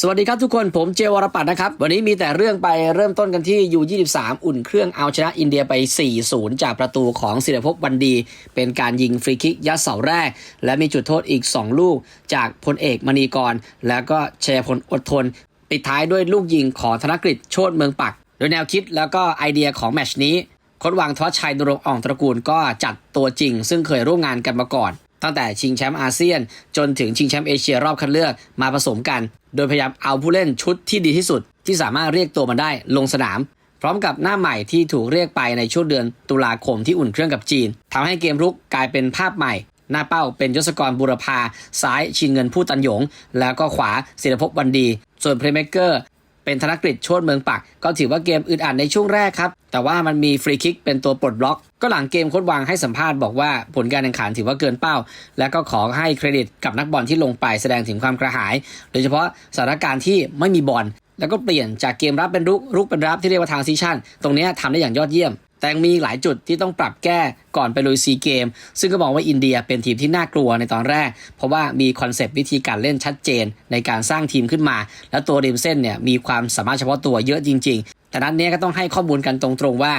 สวัสดีครับทุกคนผมเจวรปัตนะครับ วันนี้มีแต่เรื่องไปเริ่มต้นกันที่ U23 อุ่นเครื่องเอาชนะอินเดียไป 4-0 จากประตูของศิรภพวันดี เป็นการยิงฟรีคิกยัดเสาแรก และมีจุดโทษอีก 2 ลูก จากพลเอกมณีกร แล้วก็ชัยพลอดทน ปิดท้ายด้วยลูกยิงของธนกฤษโชตเมืองปัก โดยแนวคิดแล้วก็ไอเดียของแมชนี้ค้ชวังทวชัยนรงอ่องตระกูลก็จัดตัวจริง ซึ่งเคยร่วมงานกันมาก่อน ตั้งแต่ชิงแชมป์อาเซียน จนถึงชิงแชมป์เอเชียรอบคัดเลือกมาผสมกัน โดยพยายามเอาผู้เล่นชุดที่ดีที่สุด ที่สามารถเรียกตัวมันได้ลงสนาม พร้อมกับหน้าใหม่ที่ถูกเรียกไปในช่วงเดือนตุลาคมที่อุ่นเครื่องกับจีนทำให้เกมรุกกลายเป็นภาพใหม่ หน้าเป้าเป็นยศกรบุรพาซ้ายชินเงินผู้ตันหยง แล้วก็ขวาศิรภพวันดี ส่วนเพลย์เม k เกอร์ เป็นธนกฤษโชดเมืองปัก ก็ถือว่าเกมอึดอัดในช่วงแรกครับ แต่ว่ามันมีฟรีคิกเป็นตัวปลดบล็อก ก็หลังเกมโค้ดวางให้สัมภาษณ์บอกว่าผลการแข่งขันถือว่าเกินเป้า และก็ขอให้เครดิตกับนักบอลที่ลงไปแสดงถึงความกระหาย โดยเฉพาะสถานการณ์ที่ไม่มีบอลแล้วก็เปลี่ยนจากเกมรับเป็นรุกรุกเป็นรับที่เรียกว่าทางซิชั่น ตรงนี้ยทำได้อย่างยอดเยี่ยม แต่ยังมีหลายจุดที่ต้องปรับแก้ก่อนไปลุยซีเกม ซึ่งก็มองว่าอินเดียเป็นทีมที่น่ากลัวในตอนแรก เพราะว่ามีคอนเซปต์วิธีการเล่นชัดเจนในการสร้างทีมขึ้นมา และตัวริมเส้นเนี่ยมีความสามารถเฉพาะตัวเยอะจริง ๆ แต่นั้นเนี้ยก็ต้องให้ข้อมูลกันตรงๆว่า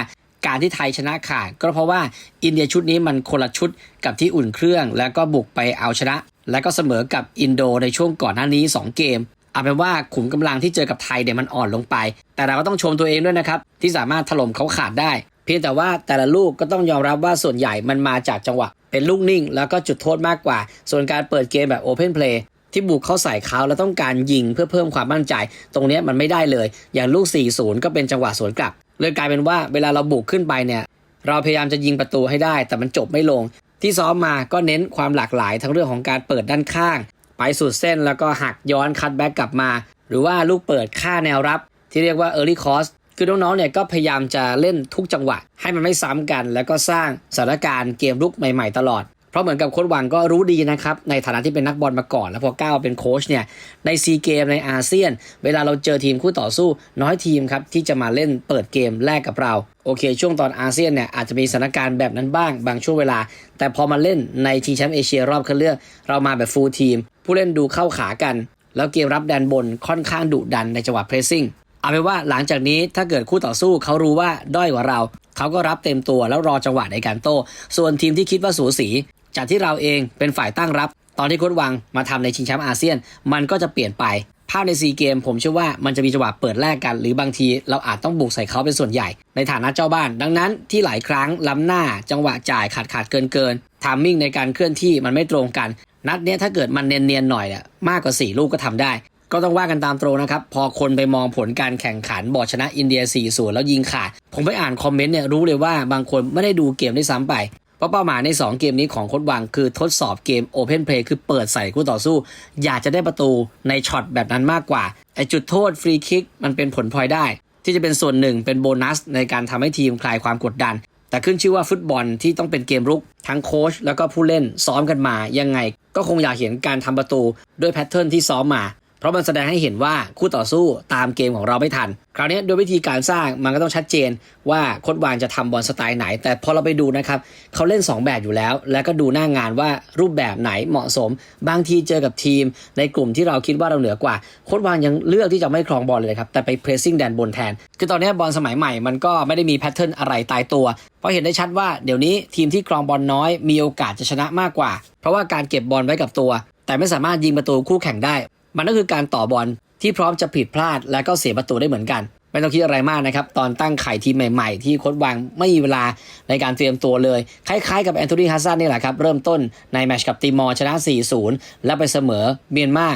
การที่ไทยชนะขาด ก็เพราะว่าอินเดียชุดนี้มันคนละชุดกับที่อุ่นเครื่อง แล้วก็บุกไปเอาชนะ แล้วก็เสมอกับอินโดในช่วงก่อนหน้านี้ 2 เกมเอาเป็นว่าขุมกำลังที่เจอกับไทยเนี่ยมันอ่อนลงไป แต่เราก็ต้องชมตัวเองด้วยนะครับที่สามารถถล่มเขาขาดได้ พียงแต่ว่าแต่ละลูกก็ต้องยอมรับว่าส่วนใหญ่มันมาจากจังหวะ เป็นลูกนิ่ง แล้วก็จุดโทษมากกว่า ส่วนการเปิดเกมแบบโอเพนเพลย์ที่บุกเข้าใส่เขาแล้วต้องการยิงเพื่อเพิ่มความมั่นใจ ตรงนี้มันไม่ได้เลย อย่างลูก 4-0 ก็เป็นจังหวะสวนกลับเลยกลายเป็นว่าเวลาเราบุกขึ้นไปเนี่ย เราพยายามจะยิงประตูให้ได้ แต่มันจบไม่ลง ที่ซ้อมมาก็เน้นความหลากหลายทั้งเรื่องของการเปิดด้านข้าง ไปสุดเส้นแล้วก็หักย้อนคัดแบ็กกลับมา หรือว่าลูกเปิดค่าแนวรับ ที่เรียกว่า early cross คือน้องๆเนี่ยก็พยายามจะเล่นทุกจังหวะ ให้มันไม่ซ้ำกัน แล้วก็สร้างสถานการณ์เกมลุกใหม่ๆตลอด เพราะเหมือนกับโค้ชวังก็รู้ดีนะครับ ในฐานะที่เป็นนักบอลมาก่อน แล้วพอก้าวเป็นโค้ชเนี่ยในซีเกมในอาเซียน เวลาเราเจอทีมคู่ต่อสู้ น้อยทีมครับที่จะมาเล่นเปิดเกมแรกกับเราโอเค ช่วงตอนอาเซียนเนี่ยอาจจะมีสถานการณ์แบบนั้นบ้างบางช่วงเวลา แต่พอมาเล่นในทีแชมป์เอเชียรอบคัดเลือกเรามาแบบฟูลทีมผู้เล่นดูเข้าขากัน แล้วเกมรับแดนบนค่อนข้างดุดันในจังหวะเพรสซิ่ง เอาเป็นว่าหลังจากนี้ถ้าเกิดคู่ต่อสู้เขารู้ว่าด้อยกว่าเรา เขาก็รับเต็มตัวแล้วรอจังหวะในการโต้ ส่วนทีมที่คิดว่าสูสีจากที่เราเองเป็นฝ่ายตั้งรับ ตอนที่โค้ชวังมาทำในชิงแชมป์อาเซียน มันก็จะเปลี่ยนไปภาพในซีเกมผมเชื่อว่ามันจะมีจังหวะเปิดแรกกัน หรือบางทีเราอาจต้องบุกใส่เขาเป็นส่วนใหญ่ ในฐานะเจ้าบ้าน ดังนั้นที่หลายครั้งล้ำหน้า จังหวะจ่ายขาดขาดเกินเกินทามมิ่งในการเคลื่อนที่มันไม่ตรงกัน นัดเนี้ยถ้าเกิดมันเนียนๆหน่อยเนี่ยมากกว่าสี่ลูกก็ทำได้ ก็ต้องว่ากันตามตรงนะครับ พอคนไปมองผลการแข่งขันบอกชนะอินเดีย 4-0 แล้วยิงขาด ผมไปอ่านคอมเมนต์เนี่ยรู้เลยว่าบางคนไม่ได้ดูเกมได้ซ้ำไป เพราะเป้าหมายใน 2 เกมนี้ของโค้ดวังคือทดสอบเกม Open Play คือเปิดใส่คู่ต่อสู้ อยากจะได้ประตูในช็อตแบบนั้นมากกว่าไอจุดโทษฟรีคิกมันเป็นผลพลอยได้ ที่จะเป็นส่วนหนึ่งเป็นโบนัสในการทำให้ทีมคลายความกดดัน แต่ขึ้นชื่อว่าฟุตบอลที่ต้องเป็นเกมรุก ทั้งโค้ชแล้วก็ผู้เล่นซ้อมกันมายังไง ก็คงอยากเห็นการทำประตูด้วยแพทเทิร์นที่ซ้อมมา เพราะมันแสดงให้เห็นว่าคู่ต่อสู้ตามเกมของเราไม่ทัน คราวนี้โดยวิธีการสร้างมันก็ต้องชัดเจนว่าโค้ดวางจะทำบอลสไตล์ไหน แต่พอเราไปดูนะครับเขาเล่น 2 แบบอยู่แล้ว แล้วก็ดูหน้างานว่ารูปแบบไหนเหมาะสม บางทีเจอกับทีม ในกลุ่มที่เราคิดว่าเราเหนือกว่าโค้ดวางยังเลือกที่จะไม่ครองบอลเลยครับแต่ไปเพรสซิ่งแดนบนแทน คือตอนนี้บอลสมัยใหม่มันก็ไม่ได้มีแพทเทิร์นอะไรตายตัวเพราะเห็นได้ชัดว่าเดี๋ยวนี้ทีมที่ครองบอลน้อย มีโอกาสจะชนะมากกว่า เพราะว่าการเก็บบอลไว้กับตัว แต่ไม่สามารถยิงประตูคู่แข่งได้ มันก็คือการต่อบอลที่พร้อมจะผิดพลาดและก็เสียประตูได้เหมือนกัน ไม่ต้องคิดอะไรมากนะครับ ตอนตั้งไข่ทีมใหม่ๆ ที่โค้ชวางไม่มีเวลาในการเตรียมตัวเลย คล้ายๆกับแอนโทนีฮัสซันนี่แหละครับ เริ่มต้นในแมตช์กับติมอร์ชนะ 4-0 แล้วไปเสมอเมียนมา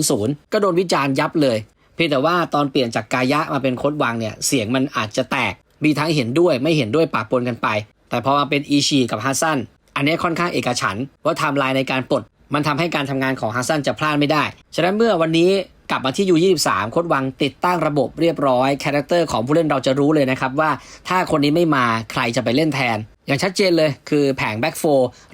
0-0 ก็โดนวิจารณ์ยับเลย เพียงแต่ว่าตอนเปลี่ยนจากกายะมาเป็นโค้ชวางเนี่ยเสียงมันอาจจะแตก มีทั้งเห็นด้วยไม่เห็นด้วยปะปนกันไป แต่พอมาเป็นอีชีกับฮัสซันอันนี้ค่อนข้างเอกฉันว่าไทม์ไลน์ในการปลด มันทำให้การทำงานของฮัสซันจะพลาดไม่ได้ ฉะนั้นเมื่อวันนี้กลับมาที่ U23 โค้ดวังติดตั้งระบบเรียบร้อยคาแรคเตอร์ของผู้เล่นเราจะรู้เลยนะครับว่าถ้าคนนี้ไม่มาใครจะไปเล่นแทน อย่างชัดเจนเลยคือแผงแบ็กโฟ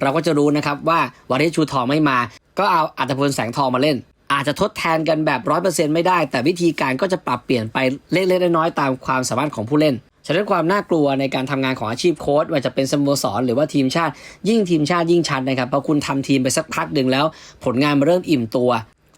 เราก็จะรู้นะครับว่าวาริชูทองไม่มา ก็เอาอัตพลแสงทองมาเล่น อาจจะทดแทนกันแบบร้อยเปอร์เซ็นต์ไม่ได้ แต่วิธีการก็จะปรับเปลี่ยนไปเล็กๆน้อยๆตามความสามารถของผู้เล่น ฉะนั้นความน่ากลัวในการทำงานของอาชีพโค้ชว่าจะเป็นสโมสรหรือว่าทีมชาติ ยิ่งทีมชาติยิ่งชัดนะครับเพราะคุณทำทีมไปสักพักหนึ่งแล้ว ผลงานมันเริ่มอิ่มตัว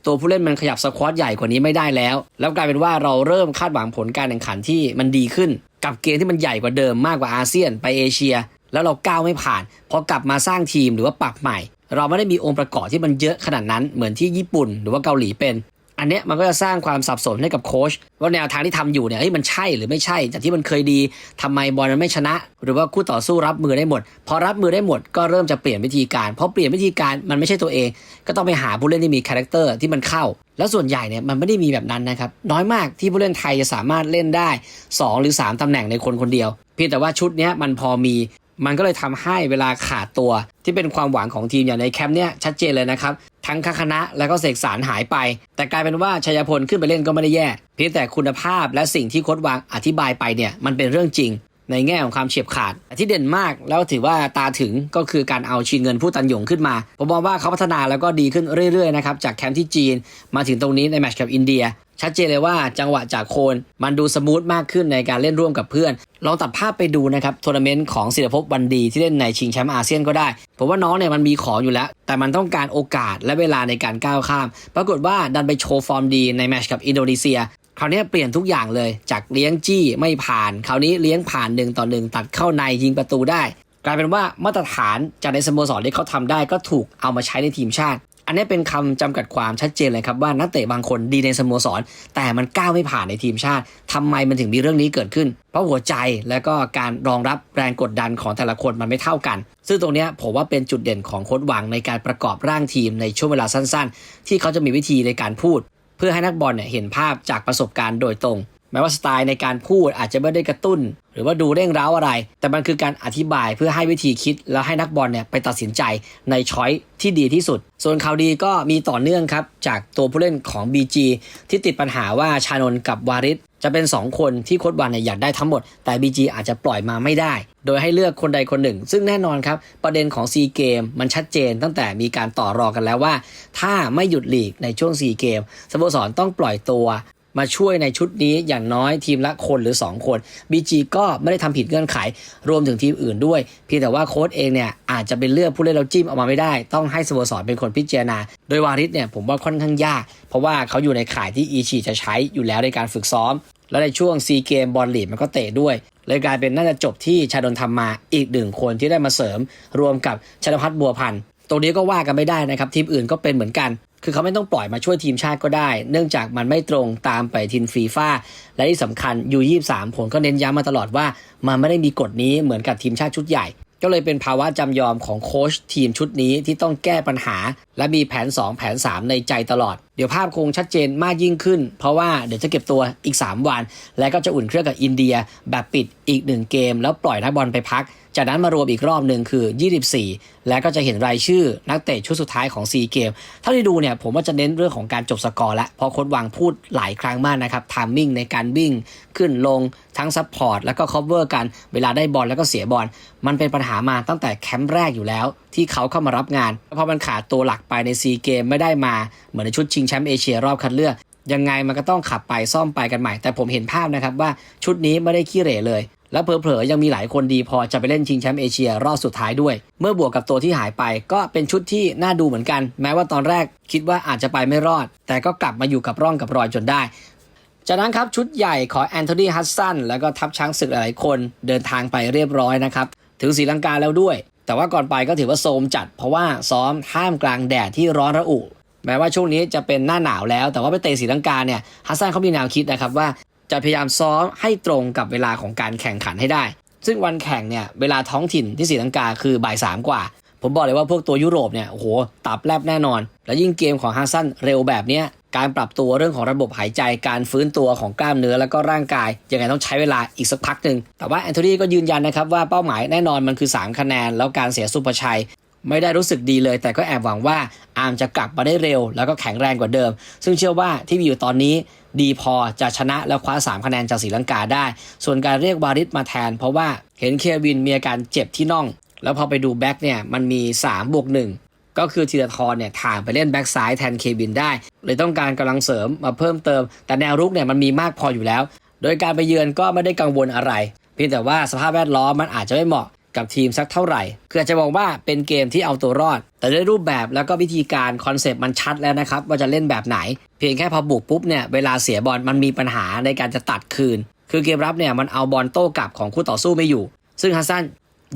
ตัวผู้เล่นมันขยับสควอตใหญ่กว่านี้ไม่ได้แล้ว แล้วกลายเป็นว่าเราเริ่มคาดหวังผลการแข่งขันที่มันดีขึ้น กับเกมที่มันใหญ่กว่าเดิมมากกว่าอาเซียนไปเอเชีย แล้วเราก้าวไม่ผ่านพอกลับมาสร้างทีมหรือว่าปรับใหม่ เราไม่ได้มีองค์ประกอบที่มันเยอะขนาดนั้นเหมือนที่ญี่ปุ่น หรือว่าเกาหลีเป็น อันเนี้ยมันก็จะสร้างความสับสนให้กับโค้ชว่าแนวทางที่ทำอยู่เนี่ยเฮ้ยมันใช่หรือไม่ใช่ จากที่มันเคยดีทำไมบอลมันไม่ชนะ หรือว่าคู่ต่อสู้รับมือได้หมด พอรับมือได้หมดก็เริ่มจะเปลี่ยนวิธีการพอเปลี่ยนวิธีการมันไม่ใช่ตัวเอง ก็ต้องไปหาผู้เล่นที่มีคาแรคเตอร์ที่มันเข้า แล้วส่วนใหญ่เนี่ยมันไม่ได้มีแบบนั้นนะครับน้อยมากที่ผู้เล่นไทยจะสามารถเล่นได้ 2 หรือ 3ตำแหน่งในคนคนเดียว เพียงแต่ว่าชุดนี้มันพอมี มันก็เลยทำให้เวลาขาดตัวที่เป็นความหวังของทีมอย่างในแคมป์เนี้ยชัดเจนเลยนะครับ ทั้งคคณะแล้วก็เสกสารหายไป แต่กลายเป็นว่าชัยพลขึ้นไปเล่นก็ไม่ได้แย่ เพียงแต่คุณภาพและสิ่งที่โค้ดวางอธิบายไปเนี่ยมันเป็นเรื่องจริง ในแง่ของความเฉียบขาด ที่เด่นมากแล้วถือว่าตาถึงก็คือการเอาชินเงินผู้ตันหยงขึ้นมา ผมมองว่าเขาพัฒนาแล้วก็ดีขึ้นเรื่อยๆนะครับจากแคมป์ที่จีน มาถึงตรงนี้ในแมตช์กับอินเดีย ชัดเจนเลยว่าจังหวะจากโคนมันดูสมูทมากขึ้นในการเล่นร่วมกับเพื่อน ลองตัดภาพไปดูนะครับทัวร์นาเมนต์ของศิลภพวันดีที่เล่นในชิงแชมป์อาเซียนก็ได้ผมว่าน้องเนี่ยมันมีของอยู่แล้ว แต่มันต้องการโอกาสและเวลาในการก้าวข้าม ปรากฏว่าดันไปโชว์ฟอร์มดีในแมตช์กับอินโดนีเซีย คราวนี้เปลี่ยนทุกอย่างเลยจากเลี้ยงจี้ไม่ผ่าน คราวนี้เลี้ยงผ่านหนึ่งต่อหนึ่งตัดเข้าในยิงประตูได้ กลายเป็นว่ามาตรฐานจากในสโมสรที่เขาทำได้ก็ถูกเอามาใช้ในทีมชาติ อันนี้เป็นคำจำกัดความชัดเจนเลยครับว่านักเตะบางคนดีในสโมสร แต่มันก้าวไม่ผ่านในทีมชาติทำไมมันถึงมีเรื่องนี้เกิดขึ้น เพราะหัวใจและก็การรองรับแรงกดดันของแต่ละคนมันไม่เท่ากัน ซึ่งตรงนี้ผมว่าเป็นจุดเด่นของโค้ดหวังในการประกอบร่างทีมในช่วงเวลาสั้น ๆ ที่เขาจะมีวิธีในการพูด เพื่อให้นักบอลเนี่ยเห็นภาพจากประสบการณ์โดยตรง แม้ว่าสไตล์ในการพูดอาจจะไม่ได้กระตุ้น หรือว่าดูเร่งร้าวอะไร แต่มันคือการอธิบายเพื่อให้วิธีคิด แล้วให้นักบอลเนี่ยไปตัดสินใจในช้อยที่ดีที่สุด ส่วนข่าวดีก็มีต่อเนื่องครับจากตัวผู้เล่นของ BG ที่ติดปัญหาว่าชานนกับวาริศ จะเป็น 2 คนที่โค้ดวันเนี่ยอยากได้ทั้งหมด แต่ BG อาจจะปล่อยมาไม่ได้ โดยให้เลือกคนใดคนหนึ่ง ซึ่งแน่นอนครับ ประเด็นของซีเกมมันชัดเจนตั้งแต่มีการต่อรองกันแล้วว่า ถ้าไม่หยุดหลีกในช่วงซีเกมสโมสรต้องปล่อยตัว มาช่วยในชุดนี้อย่างน้อยทีมละคนหรือ 2 คน BG ก็ไม่ได้ทำผิดเงื่อนไข รวมถึงทีมอื่นด้วยเพียงแต่ว่าโค้ชเองเนี่ยอาจจะเป็นเลือกผู้เล่นเราจิ้มออกมาไม่ได้ ต้องให้สโมสรเป็นคนพิจารณา โดยวาริสเนี่ยผมว่าค่อนข้างยาก เพราะว่าเขาอยู่ในข่ายที่อีชีจะใช้อยู่แล้วในการฝึกซ้อม และในช่วงซีเกมบอลลีดมันก็เตะด้วยเลยกลายเป็นน่าจะจบที่ชาดนทำมาอีกหนึ่งคนที่ได้มาเสริม รวมกับชนพัฒน์บัวพันธ์ ตรงนี้ก็ว่ากันไม่ได้นะครับทีมอื่นก็เป็นเหมือนกัน คือเขาไม่ต้องปล่อยมาช่วยทีมชาติก็ได้ เนื่องจากมันไม่ตรงตามไปทินฟีฟ่าและที่สำคัญยู23ผลก็เน้นย้ำมาตลอดว่า มันไม่ได้มีกฎนี้เหมือนกับทีมชาติชุดใหญ่ ก็เลยเป็นภาวะจำยอมของโค้ชทีมชุดนี้ที่ต้องแก้ปัญหา และมีแผน 2 แผน 3 ในใจตลอด เดี๋ยวภาพคงชัดเจนมากยิ่งขึ้น เพราะว่าเดี๋ยวจะเก็บตัวอีก 3 วัน และก็จะอุ่นเครื่องกับอินเดีย แบบปิดอีก1เกม แล้วปล่อยนักบอลไปพัก จากนั้นมารวมอีกรอบหนึ่งคือ 24 และก็จะเห็นรายชื่อนักเตะชุดสุดท้ายของ4เกมเท่าที่ดูเนี่ยผมว่าจะเน้นเรื่องของการจบสกอร์ละเพราะโค้ดวังพูดหลายครั้งมากนะครับทามมิ่งในการวิ่งขึ้นลงทั้งซัพพอร์ตแล้วก็คอ v เวอร์กันเวลาได้บอลแล้วก็เสียบอลมันเป็นปัญหามาตั้งแต่แคมป์แรกอยู่แล้ว ที่เขาเข้ามารับงานพอมันขาดตัวหลักไปในซีเกมไม่ได้มาเหมือนในชุดชิงแชมป์เอเชียรอบคัดเลือกยังไงมันก็ต้องขับไปซ่อมไปกันใหม่ แต่ผมเห็นภาพนะครับว่าชุดนี้ไม่ได้ขี้เหร่เลย แล้วเผลอๆยังมีหลายคนดีพอจะไปเล่นชิงแชมป์เอเชียรอบสุดท้ายด้วย เมื่อบวกกับตัวที่หายไป ก็เป็นชุดที่น่าดูเหมือนกัน แม้ว่าตอนแรกคิดว่าอาจจะไปไม่รอด แต่ก็กลับมาอยู่กับร่องกับรอยจนได้ จากนั้นครับชุดใหญ่ของแอนโทนีฮัสซันแล้วก็ทัพช้างศึกหลายคนเดินทางไปเรียบร้อยนะครับถึงศรีลังกาแล้วด้วย แต่ว่าก่อนไปก็ถือว่าโซมจัด เพราะว่าซ้อมท่ามกลางแดดที่ร้อนระอุแม้ว่าช่วงนี้จะเป็นหน้าหนาวแล้ว แต่ว่าไปเตะศรีลังกาเนี่ยฮัสซันเขามีแนวคิดนะครับว่า จะพยายามซ้อมให้ตรงกับเวลาของการแข่งขันให้ได้ ซึ่งวันแข่งเนี่ยเวลาท้องถิ่นที่ศรีลังกาคือบ่ายสามกว่า ผมบอกเลยว่าพวกตัวยุโรปเนี่ยโอ้โหตับแลบแน่นอน แล้วยิ่งเกมของฮัสซันเร็วแบบเนี้ยการปรับตัวเรื่องของระบบหายใจการฟื้นตัวของกล้ามเนื้อแล้วก็ร่างกาย ยังไงต้องใช้เวลาอีกสักพักหนึ่งแต่ว่าแอนโทนีก็ยืนยันนะครับว่าเป้าหมายแน่นอนมันคือ 3 คะแนน แล้วการเสียสุภชัย ไม่ได้รู้สึกดีเลย แต่ก็แอบหวังว่าอาร์มจะกลับมาได้เร็ว แล้วก็แข็งแรงกว่าเดิม ซึ่งเชื่อว่าที่มีอยู่ตอนนี้ดีพอจะชนะแล้วคว้า 3 คะแนนจากศรีลังกาได้ ส่วนการเรียกวาริสมาแทน เพราะว่าเห็นเควินมีอาการเจ็บที่น่อง แล้วพอไปดูแบ็กเนี่ยมันมี3บวก1ก็คือธีรทรเนี่ยถ่างไปเล่นแบ็กซ้ายแทนเควินได้ เลยต้องการกำลังเสริมมาเพิ่มเติม แต่แนวรุกเนี่ยมันมีมากพออยู่แล้ว โดยการไปเยือนก็ไม่ได้กังวลอะไร เพียงแต่ว่าสภาพแวดล้อมมันอาจจะไม่เหมาะ กับทีมสักเท่าไหร่คืออาจจะมองว่าเป็นเกมที่เอาตัวรอด แต่ด้วยรูปแบบแล้วก็วิธีการคอนเซปต์มันชัดแล้วนะครับว่าจะเล่นแบบไหน เพียงแค่พอบุกปุ๊บเนี่ยเวลาเสียบอลมันมีปัญหาในการจะตัดคืน คือเกมรับเนี่ยมันเอาบอลโต้กลับของคู่ต่อสู้ไม่อยู่ ซึ่งฮัสซัน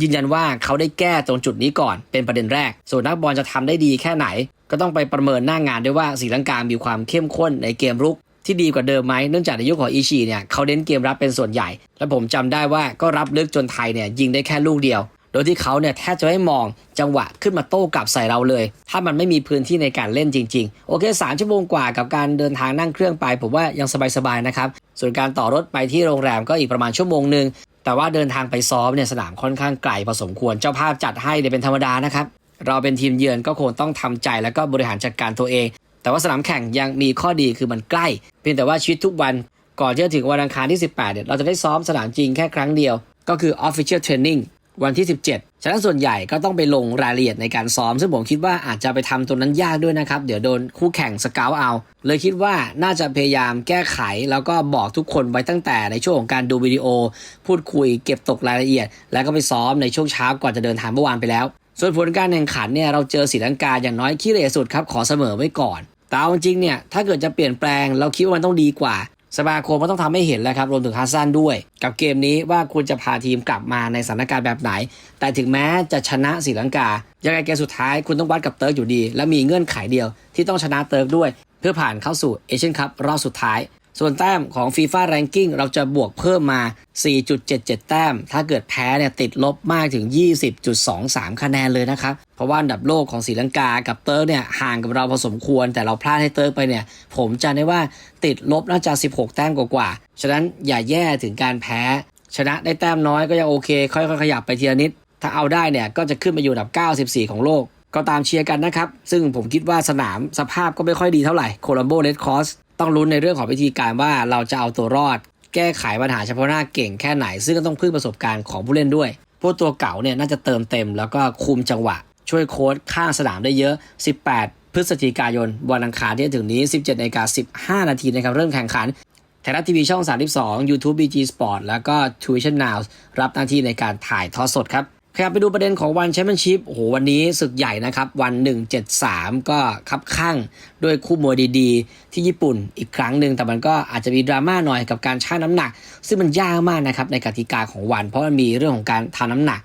ยืนยันว่าเขาได้แก้ตรงจุดนี้ก่อนเป็นประเด็นแรก ส่วนนักบอลจะทำได้ดีแค่ไหน ก็ต้องไปประเมินหน้างานด้วยว่าศรีลังกามีความเข้มข้นในเกมรุก ที่ดีกว่าเดิมไหมเนื่องจากในยุคของอิชิเนี่ยเขาเน้นเกมรับเป็นส่วนใหญ่ และผมจำได้ว่าก็รับลึกจนไทยเนี่ยยิงได้แค่ลูกเดียว โดยที่เขาเนี่ยแทบจะไม่มองจังหวะขึ้นมาโต้กลับใส่เราเลย ถ้ามันไม่มีพื้นที่ในการเล่นจริง ๆ โอเคสามชั่วโมงกว่ากับการเดินทางนั่งเครื่องไป ผมว่ายังสบายๆนะครับส่วนการต่อรถไปที่โรงแรมก็อีกประมาณชั่วโมงหนึ่งแต่ว่าเดินทางไปซ้อมเนี่ยสนามค่อนข้างไกลพอสมควรเจ้าภาพจัดให้เนี่ยเป็นธรรมดานะครับเราเป็นทีมเยือนก็คงต้องทำใจแล้วก็บริหารจัดการตัวเอง แต่ว่าสนามแข่งยังมีข้อดีคือมันใกล้ เพียงแต่ว่าชีวิตทุกวันก่อนที่จะถึงวันอังคารที่ 18เนี่ยเราจะได้ซ้อมสนามจริงแค่ครั้งเดียว ก็คือ Official Training วันที่ 17 ฉะนั้นส่วนใหญ่ก็ต้องไปลงรายละเอียดในการซ้อม ซึ่งผมคิดว่าอาจจะไปทำตรงนั้นยากด้วยนะครับ เดี๋ยวโดนคู่แข่งสกาวเอา เลยคิดว่าน่าจะพยายามแก้ไข แล้วก็บอกทุกคนไว้ตั้งแต่ในช่วงของการดูวิดีโอ พูดคุยเก็บตกรายละเอียด แล้วก็ไปซ้อมในช่วงเช้าก่อนจะเดินทางเมื่อวานไปแล้ว ส่วนผลการแข่งขันเนี่ยเราเจอศรีลังกาอย่างน้อยขี้เหร่สุดครับขอเสมอไว้ก่อน แต่เอาจริงเนี่ยถ้าเกิดจะเปลี่ยนแปลง เราคิดว่ามันต้องดีกว่า สมาคมก็ต้องทำให้เห็นแล้วครับรวมถึงฮัสซันด้วย กับเกมนี้ว่าคุณจะพาทีมกลับมาในสถานการณ์แบบไหน แต่ถึงแม้จะชนะสีลังกา ยังไงเกมสุดท้ายคุณต้องวัดกับเติร์กอยู่ดี และมีเงื่อนไขเดียวที่ต้องชนะเติร์กด้วย เพื่อผ่านเข้าสู่เอเชียนคัพรอบสุดท้าย ส่วนแต้มของ FIFA Ranking เราจะบวกเพิ่มมา 4.77 แต้ม ถ้าเกิดแพ้เนี่ยติดลบมากถึง 20.23 คะแนนเลยนะครับ เพราะว่าอันดับโลกของศรีลังกากับเติร์กเนี่ยห่างกับเราพอสมควร แต่เราพลาดให้เติร์กไปเนี่ย ผมจะได้ว่าติดลบน่าจะ 16 แต้มกว่าๆ ฉะนั้นอย่าแย่ถึงการแพ้ ชนะได้แต้มน้อยก็ยังโอเค ค่อยๆขยับไปทีละนิด ถ้าเอาได้เนี่ยก็จะขึ้นมาอยู่อันดับ 94 ของโลก ก็ตามเชียร์กันนะครับ ซึ่งผมคิดว่าสนามสภาพก็ไม่ค่อยดีเท่าไหร่โคลัมโบเ e ดคอส ต้องลุ้นในเรื่องของวิธีการว่าเราจะเอาตัวรอด แก้ไขปัญหาเฉพาะหน้าเก่งแค่ไหน ซึ่งก็ต้องพึ่งประสบการณ์ของผู้เล่นด้วย พวกตัวเก่าเนี่ยน่าจะเติมเต็ม แล้วก็คุมจังหวะ ช่วยโค้ดข้างสนามได้เยอะ 18 พฤศจิกายนวันอังคารที่จะถึงนี้ 17นาฬิกา15 นาทีนะครับเริ่มแข่งขันไทยรัฐทีวีช่อง 32 YouTube BG Sport แล้วก็ Tuition Now รับหน้าที่ในการถ่ายทอดสดครับ ครับไปดูประเด็นของวันแชมเปี้ยนชิพโอ้โหวันนี้ศึกใหญ่นะครับ วัน 173 ก็คับข้างด้วยคู่มวยดีๆ ที่ญี่ปุ่นอีกครั้งหนึ่งแต่มันก็อาจจะมีดราม่าหน่อยกับการชั่งน้ำหนัก ซึ่งมันยากมากนะครับในกติกาของวัน เพราะมันมีเรื่องของการทำน้ำหนัก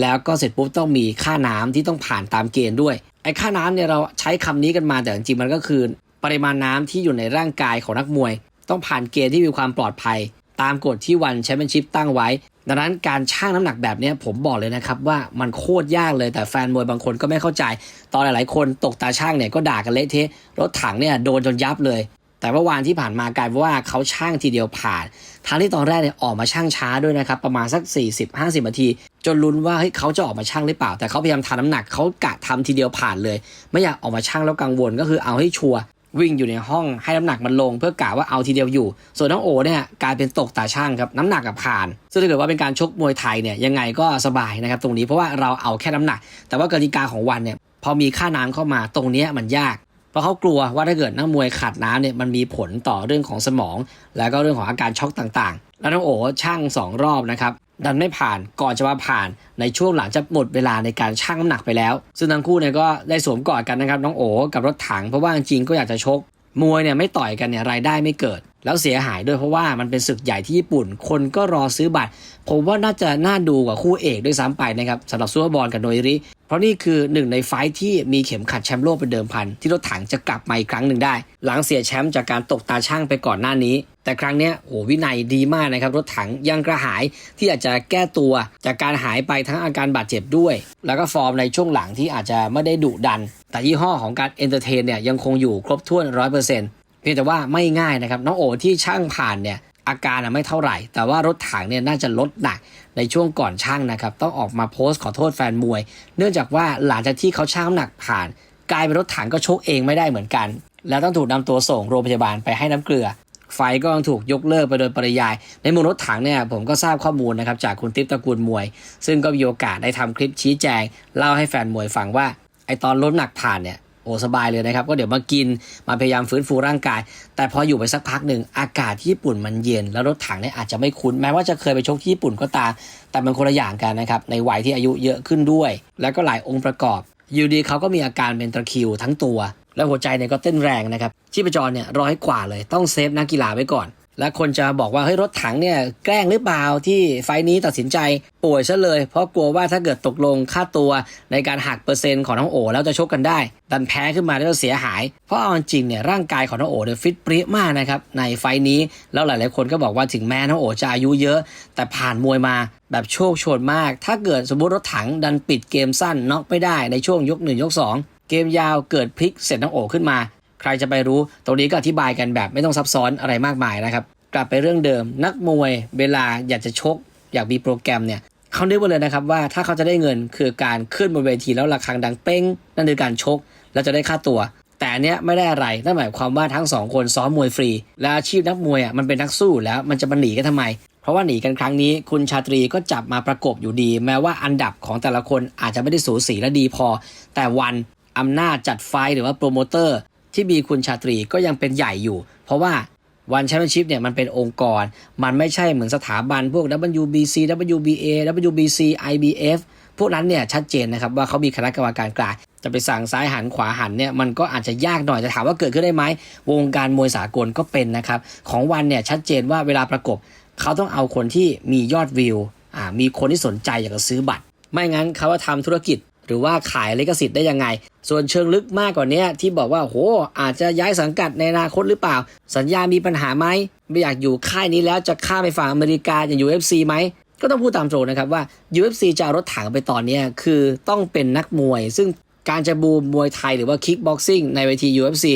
แล้วก็เสร็จปุ๊บต้องมีค่าน้ำที่ต้องผ่านตามเกณฑ์ด้วยไอ้ค่าน้ำเนี่ยเราใช้คำนี้กันมาแต่จริงๆมันก็คือ ปริมาณน้ำที่อยู่ในร่างกายของนักมวย ต้องผ่านเกณฑ์ที่มีความปลอดภัย ตามกฎที่วันแชมเปี้ยนชิพตั้งไว้ ดังนั้นการชั่งน้ำหนักแบบนี้ผมบอกเลยนะครับว่ามันโคตรยากเลยแต่แฟนมวยบางคนก็ไม่เข้าใจ ตอนหลาย ๆ คนตกตาช่างเนี่ยก็ด่ากันเละเทะรถถังเนี่ยโดนจนยับเลย แต่เมื่อวานที่ผ่านมากลายเป็นว่าเขาช่างทีเดียวผ่านทางที่ตอนแรกเนี่ยออกมาช่างช้าด้วยนะครับประมาณสัก 40-50นาที จนลุ้นว่าเฮ้ยเขาจะออกมาช่างหรือเปล่า แต่เขาพยายามทำน้ำหนักเขากะทำทีเดียวผ่านเลย ไม่อยากออกมาช่างแล้วกังวลก็คือเอาให้ชัวร์ วิ่งอยู่ในห้องให้น้ำหนักมันลง เพื่อกะว่าเอาทีเดียวอยู่ ส่วนน้องโอเนี่ยกลายเป็นตกตาช่างครับน้ำหนักกับผ่าน ซึ่งถ้าเกิดว่าเป็นการชกมวยไทยเนี่ยยังไงก็สบายนะครับตรงนี้เพราะว่าเราเอาแค่น้ำหนัก แต่ว่ากติกาของวันเนี่ยพอมีค่าน้ำเข้ามาตรงนี้มันยาก เพราะเขากลัวว่าถ้าเกิดนักมวยขาดน้ำเนี่ยมันมีผลต่อเรื่องของสมอง แล้วก็เรื่องของอาการช็อกต่างๆ แล้วน้องโอช่างสองรอบนะครับ ดันไม่ผ่านก่อนจะมาผ่านในช่วงหลังจะหมดเวลาในการชั่งน้ำหนักไปแล้ว ซึ่งทั้งคู่เนี่ยก็ได้สวมกอดกันนะครับน้องโอ๋กับรถถังเพราะว่าจริงก็อยากจะชกมวยเนี่ยไม่ต่อยกันเนี่ยรายได้ไม่เกิด แล้วเสียหายด้วยเพราะว่ามันเป็นศึกใหญ่ที่ญี่ปุ่น คนก็รอซื้อบัตร ผมว่าน่าจะน่าดูกว่าคู่เอกด้วยซ้ำไปนะครับสำหรับซูเปอร์บอลกับโนยริ เพราะนี่คือหนึ่งในไฟที่มีเข็มขัดแชมป์โลกเป็นเดิมพัน ที่รถถังจะกลับมาอีกครั้งหนึ่งได้ หลังเสียแชมป์จากการตกตาช่างไปก่อนหน้านี้ แต่ครั้งนี้โหวินัยดีมากนะครับรถถังยังกระหายที่อาจจะแก้ตัว จากการหายไปทั้งอาการบาดเจ็บด้วย แล้วก็ฟอร์มในช่วงหลังที่อาจจะไม่ได้ดุดัน แต่ยี่ห้อของการเอนเตอร์เทนเนี่ยยังคงอยู่ครบถ้วนร้อยเปอร์เซ็นต์เพียงแต่ว่าไม่ง่ายนะครับน้องโอที่ช่างผ่านเนี่ยอาการไม่เท่าไหร่ แต่ว่ารถถังเนี่ยน่าจะลดหนักในช่วงก่อนช่างนะครับ ต้องออกมาโพสต์ขอโทษแฟนมวย เนื่องจากว่าหลังจากที่เขาช่างน้ำหนักผ่าน กลายเป็นรถถังก็ชกเองไม่ได้เหมือนกัน แล้วต้องถูกนำตัวส่งโรงพยาบาลไปให้น้ำเกลือ ไฟก็ต้องถูกยกเลิกไปโดยปริยาย ในมุมรถถังเนี่ยผมก็ทราบข้อมูลนะครับจากคุณติ๊บตระกูลมวย ซึ่งก็มีโอกาสได้ทำคลิปชี้แจง เล่าให้แฟนมวยฟังว่าไอตอนลดหนักผ่านเนี่ย โอ้สบายเลยนะครับ ก็เดี๋ยวมากินมาพยายามฟื้นฟูร่างกาย แต่พออยู่ไปสักพักหนึ่งอากาศที่ญี่ปุ่นมันเย็น แล้วรถถังเนี่ยอาจจะไม่คุ้นแม้ว่าจะเคยไปชกที่ญี่ปุ่นก็ตาม แต่มันคนละอย่างกันนะครับในวัยที่อายุเยอะขึ้นด้วย แล้วก็หลายองค์ประกอบอยู่ดีเขาก็มีอาการเป็นตะคริวทั้งตัว และหัวใจเนี่ยก็เต้นแรงนะครับชีพจรเนี่ยร้อยกว่าเลยต้องเซฟนักกีฬาไว้ก่อน และคนจะบอกว่าเฮ้ยรถถังเนี่ยแกล้งหรือเปล่าที่ไฟนี้ตัดสินใจป่วยซะเลย เพราะกลัวว่าถ้าเกิดตกลงค่าตัวในการหักเปอร์เซ็นต์ของน้องโอ แล้วจะชกกันได้ ดันแพ้ขึ้นมาแล้วเสียหาย เพราะเอาจริงเนี่ยร่างกายของน้องโอเนี่ยฟิตเปรี้ยมากนะครับในไฟนี้แล้วหลาย ๆ คนก็บอกว่าถึงแม้น้องโอจะอายุเยอะ แต่ผ่านมวยมาแบบโชคโชนมาก ถ้าเกิดสมมติรถถังดันปิดเกมสั้นน็อกไม่ได้ในช่วงยกหนึ่งยกสองเกมยาวเกิดพลิกเสร็จน้องโอขึ้นมา ใครจะไปรู้ตรงนี้ก็อธิบายกันแบบไม่ต้องซับซ้อนอะไรมากมายนะครับ กลับไปเรื่องเดิม นักมวยเวลาอยากจะชก อยากมีโปรแกรมเนี่ยเขาเรียกว่าเลยนะครับว่าถ้าเขาจะได้เงินคือการขึ้นบนเวทีแล้วระฆังดังเป้ง นั่นคือการชก แล้วจะได้ค่าตัว แต่เนี้ยไม่ได้อะไรนั่นหมายความว่าทั้งสองคนซ้อมมวยฟรี และอาชีพนักมวยอะมันเป็นนักสู้แล้วมันจะมาหนีกันทำไม เพราะว่าหนีกันครั้งนี้ คุณชาตรีก็จับมาประกบอยู่ดี แม้ว่าอันดับของแต่ละคนอาจจะไม่ได้สูสีและดีพอ แต่วันอำนาจจัดไฟหรือว่าโปรโมเตอร์ ที่มีคุณชาตรีก็ยังเป็นใหญ่อยู่ เพราะว่าวันแชมเปี้ยนชิพเนี่ยมันเป็นองค์กร มันไม่ใช่เหมือนสถาบันพวก WBC WBA WBC IBF พวกนั้นเนี่ยชัดเจนนะครับว่าเขามีคณะกรรมการกลางจะไปสั่งซ้ายหันขวาหันเนี่ยมันก็อาจจะยากหน่อยจะถามว่าเกิดขึ้นได้ไหมวงการมวยสากลก็เป็นนะครับ ของวันเนี่ยชัดเจนว่าเวลาประกบ เขาต้องเอาคนที่มียอดวิวอ่ามีคนที่สนใจอยากจะซื้อบัตร ไม่งั้นเขาว่าทำธุรกิจ หรือว่าขายลิขสิทธิ์ได้ยังไง ส่วนเชิงลึกมากกว่านี้ที่บอกว่าโหอาจจะย้ายสังกัดในอนาคตหรือเปล่า สัญญามีปัญหาไหมไม่อยากอยู่ค่ายนี้แล้วจะข้ามไปฝั่งอเมริกาอย่าง UFC ไหมก็ต้องพูดตามตรงนะครับว่า UFC จะเอารถถังไปตอนนี้คือต้องเป็นนักมวย ซึ่งการจะบูมมวยไทยหรือว่าคิกบ็อกซิ่งในเวที UFC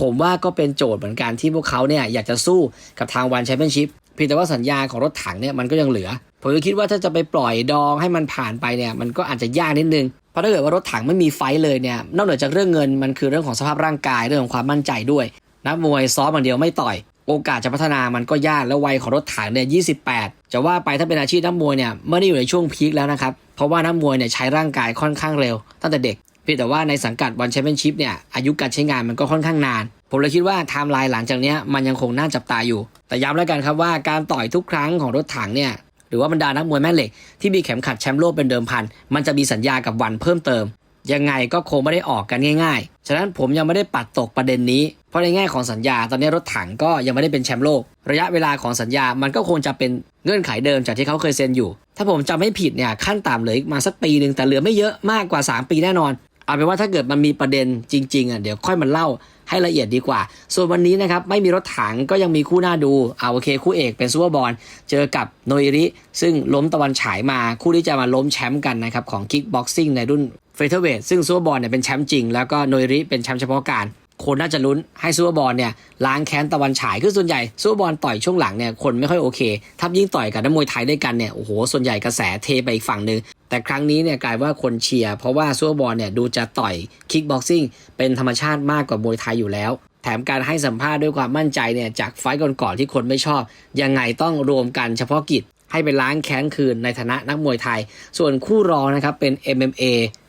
ผมว่าก็เป็นโจทย์เหมือนกันที่พวกเขาเนี่ยอยากจะสู้กับทางวันแชมเปี้ยนชิพเพียงแต่ว่าสัญญาของรถถังเนี่ยมันก็ยังเหลือ ผมก็คิดว่าถ้าจะไปปล่อยดองให้มันผ่านไปเนี่ยมันก็อาจจะยากนิดนึง เพราะถ้าเกิดว่ารถถังไม่มีไฟเลยเนี่ยนอกเหนือจากเรื่องเงินมันคือเรื่องของสภาพร่างกายเรื่องของความมั่นใจด้วยนักมวยซ้อมอย่างเดียวไม่ต่อย โอกาสจะพัฒนามันก็ยากแล้ววัยของรถถังเนี่ย28จะว่าไปถ้าเป็นอาชีพนักมวยเนี่ยไม่ได้อยู่ในช่วงพีคแล้วนะครับเพราะว่านักมวยเนี่ยใช้ร่างกายค่อนข้างเร็วตั้งแต่เด็กเพียงแต่ว่าในสังกัดวันแชมเปี้ยนชิพเนี่ยอายุการใช้งานมันก็ค่อนข้างนาน ผมเลยคิดว่าไทม์ไลน์หลังจากนี้มันยังคงน่าจับตาอยู่ แต่ย้ำแล้วกันครับว่าการต่อยทุกครั้งของรถถังเนี่ย รือว่าบรรดานักมวยแม่เหล็กที่มีเข็มขัดแชมป์โลกเป็นเดิมพัน มันจะมีสัญญากับวันเพิ่มเติม ยังไงก็คงไม่ได้ออกกันง่าย ๆ ฉะนั้นผมยังไม่ได้ปัดตกประเด็นนี้ เพราะในแง่ของสัญญาตอนนี้รถถังก็ยังไม่ได้เป็นแชมป์โลก ระยะเวลาของสัญญามันก็คงจะเป็นเงื่อนไขเดิมจากที่เขาเคยเซ็นอยู่ ถ้าผมจำไม่ผิดเนี่ยขั้นต่ำเหลือมาสักปีหนึ่งแต่เหลือไม่เยอะมากกว่า 3 ปีแน่นอน เอาเป็นว่าถ้าเกิดมันมีประเด็นจริงๆอะเดี๋ยวค่อยมาเล่า ให้ละเอียดดีกว่า ส่วนวันนี้นะครับไม่มีรถถังก็ยังมีคู่หน้าดูเอาโอเค คู่เอกเป็นซูเปอร์บอลเจอกับโนอิริ ซึ่งล้มตะวันฉายมาคู่ที่จะมาล้มแชมป์กันนะครับของคิกบ็อกซิ่งในรุ่นเฟเธอร์เวทซึ่งซูเปอร์บอลเนี่ยเป็นแชมป์จริงแล้วก็โนอิริเป็นแชมป์เฉพาะการคนน่าจะลุ้นให้ซูเปอร์บอลเนี่ยล้างแค้นตะวันฉายคือส่วนใหญ่ซูเปอร์บอลต่อยช่วงหลังเนี่ยคนไม่ค่อยโอเค ถ้ายิ่งต่อยกับนักมวยไทยด้วยกันเนี่ยโอ้โหส่วนใหญ่กระแสเทไปอีกฝั่งหนึ่ง แต่ครั้งนี้เนี่ยกลายว่าคนเชียร์เพราะว่าซูเปอร์บอลเนี่ยดูจะต่อยคิกบ็อกซิ่งเป็นธรรมชาติมากกว่ามวยไทยอยู่แล้ว แถมการให้สัมภาษณ์ด้วยความมั่นใจเนี่ยจากไฟต์ก่อนๆที่คนไม่ชอบ ยังไงต้องรวมกันเฉพาะกิจให้ไปล้างแค้นคืนในฐานะนักมวยไทย ส่วนคู่รองนะครับเป็น MMA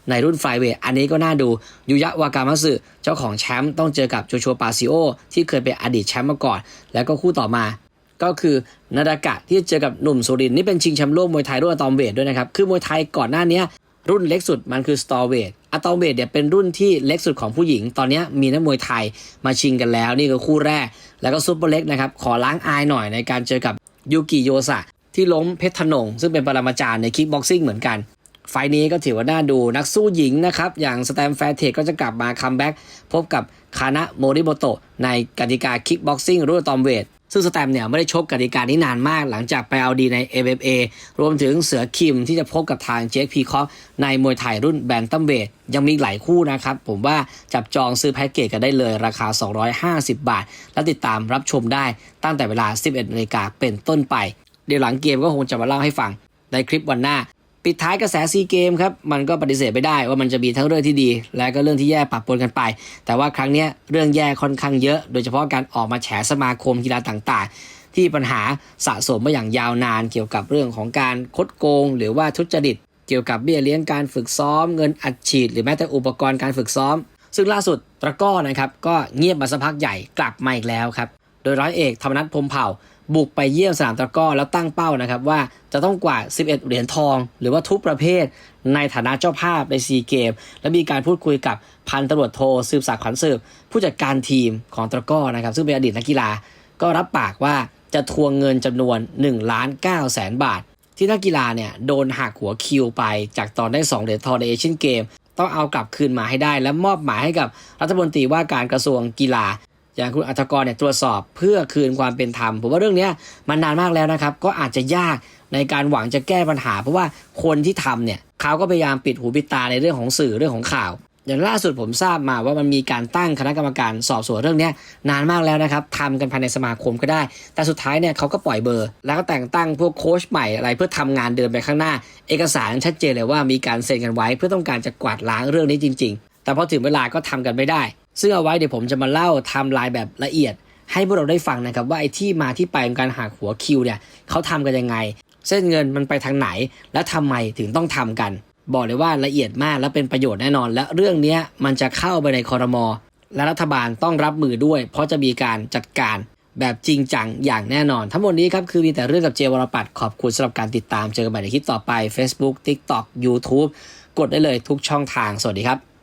ในรุ่นไฟเวทอันนี้ก็น่าดูยูยะวากามัสึเจ้าของแชมป์ต้องเจอกับโจชัวปาซิโอที่เคยเป็นอดีตแชมป์มาก่อน แล้วก็คู่ต่อมา ก็คือนาดากะที่เจอกับหนุ่มสุรินนี่เป็นชิงแชมป์โลกมวยไทยรุ่นอะตอมเวทด้วยนะครับ คือมวยไทยก่อนหน้านี้รุ่นเล็กสุดมันคือสตอเวทอะตอมเวทเนี่ยเป็นรุ่นที่เล็กสุดของผู้หญิง ตอนนี้มีนักมวยไทยมาชิงกันแล้ว นี่คือคู่แรก แล้วก็ซุปเปอร์เล็กนะครับขอล้างอายหน่อยในการเจอกับยูกิโยสะที่ล้มเพชรธนง ซึ่งเป็นปรมาจารย์ในคิกบ็อกซิ่งเหมือนกัน ไฟล์นี้ก็ถือว่าน่าดูนักสู้หญิงนะครับ อย่างสแตมแฟร์เทคก็จะกลับมาคัมแบ็กพบกับคานะโมริโมโตะในกติกาคิกบ็อกซิ่งรุ่นตอมเวท ซึ่งสแตมเนี่ยไม่ได้ชกกติกานี้นานมากหลังจากไปเอาดีใน MMA รวมถึงเสือคิมที่จะพบกับทางเจคพีคอฟในมวยไทยรุ่นแบนตัมเวทยังมีหลายคู่นะครับ ผมว่าจับจองซื้อแพ็กเกจกันได้เลยราคา 250 บาท และติดตามรับชมได้ตั้งแต่เวลา 11นาฬิกาเป็นต้นไป เดี๋ยวหลังเกมก็คงจะมาเล่าให้ฟังในคลิปวันหน้า ปิดท้ายกระแสซีเกมครับมันก็ปฏิเสธไม่ได้ว่ามันจะมีทั้งเรื่องที่ดี และก็เรื่องที่แย่ปะปนกันไป แต่ว่าครั้งนี้เรื่องแย่ค่อนข้างเยอะ โดยเฉพาะการออกมาแฉสมาคมกีฬาต่างๆ ที่ปัญหาสะสมมาอย่างยาวนาน เกี่ยวกับเรื่องของการคดโกง หรือว่าทุจริต เกี่ยวกับเบี้ยเลี้ยงการฝึกซ้อม เงินอัดฉีด หรือแม้แต่อุปกรณ์การฝึกซ้อม ซึ่งล่าสุดตะก้อนะครับก็เงียบมาสักพักใหญ่กลับมาอีกแล้วครับโดยร้อยเอกธรรมนัฐพรมเผ่า บุกไปเยี่ยมสนามตะก้อแล้วตั้งเป้านะครับว่าจะต้องกว่า 11 เหรียญทอง หรือว่าทุกประเภท ในฐานะเจ้าภาพในซีเกม และมีการพูดคุยกับพันตำรวจโทสืบศักดิ์ขวัญสืบ ผู้จัดการทีมของตะก้อนะครับ ซึ่งเป็นอดีตนักกีฬาก็รับปากว่าจะทวงเงินจำนวน1ล้าน9แสนบาท ที่นักกีฬาเนี่ยโดนหักหัวคิวไป จากตอนได้ 2 เหรียญทองในเอเชียนเกมต้องเอากลับคืนมาให้ได้ และมอบหมายให้กับรัฐมนตรีว่าการกระทรวงกีฬา อย่างคุณอัฐกรเนี่ยตรวจสอบเพื่อคืนความเป็นธรรมผมว่าเรื่องนี้มันนานมากแล้วนะครับ ก็อาจจะยากในการหวังจะแก้ปัญหา เพราะว่าคนที่ทำเนี่ยเขาก็พยายามปิดหูปิดตาในเรื่องของสื่อเรื่องของข่าว อย่างล่าสุดผมทราบมาว่ามันมีการตั้งคณะกรรมการสอบสวนเรื่องนี้นานมากแล้วนะครับทำกันภายในสมาคมก็ได้ แต่สุดท้ายเนี่ยเขาก็ปล่อยเบอร์ แล้วก็แต่งตั้งพวกโค้ชใหม่อะไรเพื่อทำงานเดินไปข้างหน้า เอกสารชัดเจนเลยว่ามีการเซ็นกันไว้ เพื่อต้องการจะกวาดล้างเรื่องนี้จริง ๆ แต่พอถึงเวลาก็ทำกันไม่ได้ ซึ่งเอาไว้เดี๋ยวผมจะมาเล่าไทม์ไลน์แบบละเอียด ให้พวกเราได้ฟังนะครับว่าไอ้ที่มาที่ไปของการหักหัวคิวเนี่ยเขาทำกันยังไง เส้นเงินมันไปทางไหน และทำไมถึงต้องทำกัน บอกเลยว่าละเอียดมากและเป็นประโยชน์แน่นอน และเรื่องนี้มันจะเข้าไปในคอรมอและรัฐบาลต้องรับมือด้วย เพราะจะมีการจัดการแบบจริงจังอย่างแน่นอน ทั้งหมดนี้ครับคือมีแต่เรื่องกับเจวรปัตขอบคุณสำหรับการติดตามเจอกันใหม่ในคลิปต่อไป Facebook TikTok YouTube กดได้เลยทุกช่องทางสวัสดีครับ